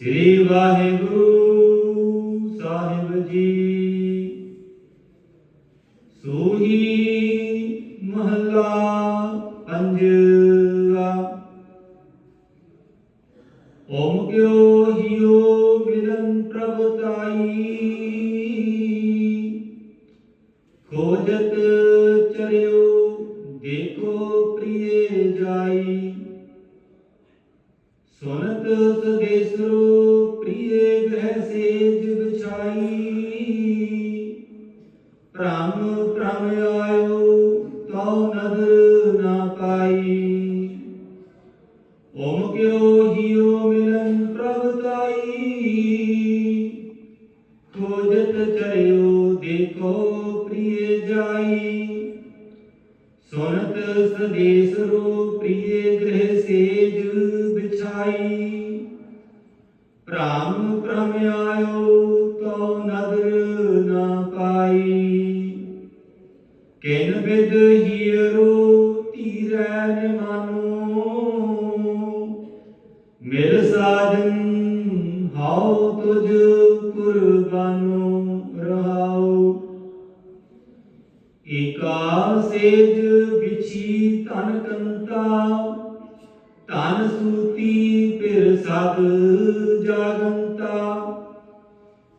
ਸ੍ਰੀ ਵਾਹਿਗੁਰੂ ਸਾਹਿਬ ਜੀ। ਸੋਹੀ ਮਹੱਲਾ ਪੰਜਵਾ ਓਮ ਕਿਓ ਹਿਓ ਮਿਲਨ ਪ੍ਰਭ ਤਾਈ। ਖੋਜਤ ਚਰਿਓ ਦੇਖੋ ਸੁਨਤ ਸਦੇਸਰੋ ਪ੍ਰਿਏ ਗ੍ਰਹਿ ਸੇਜ ਵਿਛਾਈ। ਭ੍ਰਮ ਭ੍ਰਮ ਆਇਓ, ਤਉ ਨਦਰ ਨਾ ਪਾਈ। ਓਮ ਕਿਓ ਹਿਓ ਮਿਲਨ ਪ੍ਰਭ ਤਾਈ। ਖੋਜਤ ਚਰਿਓ ਦੇਖੋ ਪ੍ਰਿਏ ਜਾਈ। ਸੁਨਤ ਸਦੇਸ ਰੋ ਗ੍ਰਹਿ ਸੇਜ ਵਿਛਾਈ ਭ੍ਰਮ ਭ੍ਰਮ ਆਇਓ, ਤਉ ਨਦਰ ਨਾ ਪਾਈ। ਕਿਨ ਬਿਦ ਹੀਰੋ ਧੀਰੈ ਨਿਮਾਨੋ। ਮਿਲ ਸਾਜਨ, ਹਾਉ ਤੁਝ ਕੁਰਬਾਨੋ ਰਹਾਉ। ਏਕਾ ਸੇਜ ਵਿਛੀ ਤਨ ਕੰਤਾ ਤਨ ਸੂਤੀ ਫਿਰ ਸਦ ਜਾਗੰਤਾ।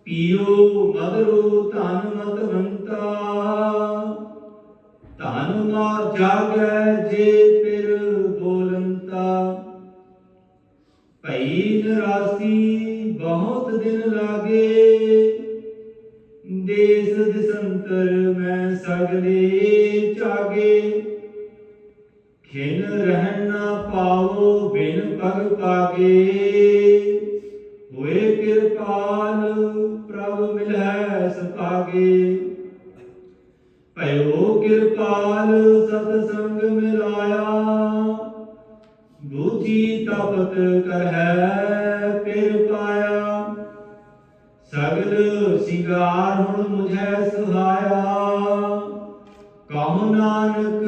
ਪੀਓ ਮਦਰੋ ਤਨ ਮਤਵੰਤਾ। ਤਨ ਮਾ ਜਾਗੈ ਜੇ ਫਿਰ ਬੋਲੰਤਾ। ਭਈ ਨਰਾਸੀ ਬਹੁਤ ਦਿਨ ਲਾਗੇ। ਦੇਸ ਦਿਸੰਤਰ ਮੈਂ ਸਗਲੇ ਚਾਗੇ। ਖਿਨ ਰਹਿਣ ਨਾ ਪਾਵੋ, ਬਿਨ ਪਗ ਪਾਗੇ। ਹੋਏ ਕਿਰਪਾਲ ਪ੍ਰਭ ਮਿਲੈ ਸੁਭਾਗੇ। ਭਇਓ ਕਿਰਪਾਲ ਸਤ ਸੰਗ ਮਿਲਾਇਆ। ਬੂਝੀ ਤਪਤ ਕਰਹਿ, ਫਿਰ ਪਾਇਆ। ਸਗਲ ਸਿੰਗਾਰ ਹੁਣ ਮੁਝੈ ਸੁਹਾਇਆ। ਕਹੋ ਨਾਨਕ,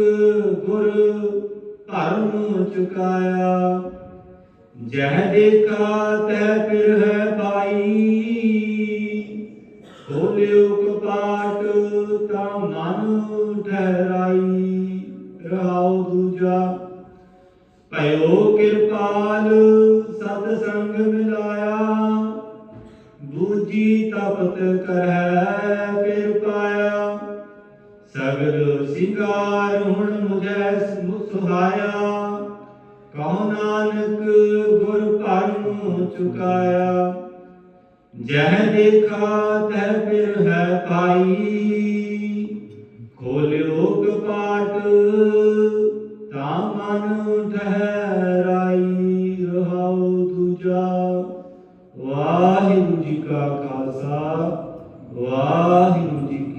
ਗੁਰ ਭਰਮ ਚੁਕਾਇਆ। ਜਹ ਦੇਖਾ ਤਹ ਫਿਰ ਹੈ ਪਾਈ ਖੋਲਿਓ ਕਪਾਟ, ਤਾ ਮਨ ਠਹਿਰਾਈ। ਰਹਾਉ ਦੂਜਾ। ਭਇਓ ਕਿਰਪਾਲ, ਸਤ ਸੰਗ ਮਿਲਾਇਆ। ਬੂਜੀ ਤਪਤ ਕਰੈ ਫਿਰ ਪਾਇਆ। ਸਗਲ ਸਿੰਗਾਰ ਹੁਣ ਸੁਹਾਇਆ, ਕਹੋ ਨਾਨਕ, ਗੁਰ ਪਰਮ ਚੁਕਾਇਆ। ਜਹ ਦੇਖਾ, ਤਹ ਫਿਰ ਹੈ ਪਾਈ। ਖੋਲਿਓ ਕਪਾਟ, ਤਾ ਮਨ ਠਹਿਰਾਈ। ਰਹਾਉ ਦੂਜਾ, ਵਾਹਿਗੁਰੂ ਜੀ ਕਾ ਖਾਲਸਾ, ਵਾਹਿਗੁਰੂ ਜੀ